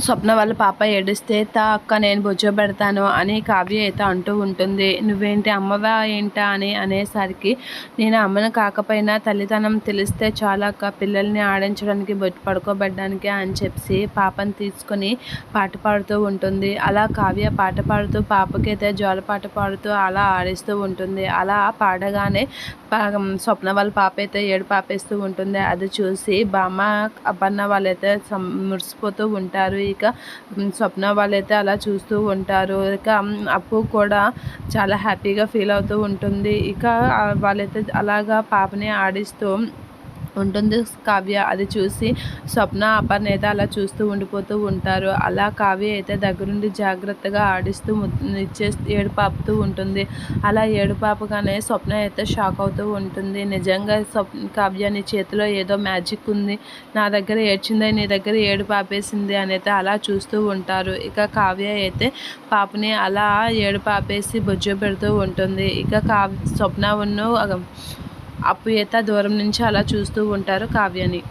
స్వప్న వాళ్ళ పాప ఏడిస్తే తా అక్క నేను బొజ్జో పెడతాను అని కావ్య అయితే అంటూ ఉంటుంది. నువ్వేంటి అమ్మవా ఏంటా అని అనేసరికి నేను అమ్మను కాకపోయినా తల్లితనం తెలిస్తే చాలా అక్క పిల్లల్ని ఆడించడానికి బొట్టు పడుకోబెట్టడానికి అని చెప్పి పాపను తీసుకొని పాట పాడుతూ ఉంటుంది. అలా కావ్య పాట పాడుతూ పాపకైతే జోలపాట పాడుతూ అలా ఆడిస్తూ ఉంటుంది. అలా పాడగానే స్వప్న వాళ్ళ పాప అయితే ఏడు పాపేస్తూ ఉంటుంది. అది చూసి బామ్మ అబ్బన్న వాళ్ళైతే మురిసిపోతూ ఉంటారు. ఇక స్వప్న వాళ్ళైతే అలా చూస్తూ ఉంటారు. ఇక అప్పు కూడా చాలా హ్యాపీగా ఫీల్ అవుతూ ఉంటుంది. ఇక వాళ్ళైతే అలాగా పాపని ఆడిస్తూ ఉంటుంది. కావ్య అది చూసి స్వప్న అపర్ణ అయితే అలా చూస్తూ ఉండిపోతూ ఉంటారు. అలా కావ్య అయితే దగ్గరుండి జాగ్రత్తగా ఆడిస్తూ ఇచ్చే ఏడుపాపుతూ ఉంటుంది. అలా ఏడుపాపగానే స్వప్న అయితే షాక్ అవుతూ ఉంటుంది. నిజంగా స్వప్న కావ్య నీ చేతిలో ఏదో మ్యాజిక్ ఉంది. నా దగ్గర ఏడ్చిందే నీ దగ్గర ఏడు పాపేసింది అని అయితే అలా చూస్తూ ఉంటారు. ఇక కావ్య అయితే పాపని అలా ఏడు పాపేసి బొజ్జు పెడుతూ ఉంటుంది. ఇక కావ్య స్వప్న ఉన్న అప్పు దూరం నుంచి అలా చూస్తూ ఉంటారు కావ్యని.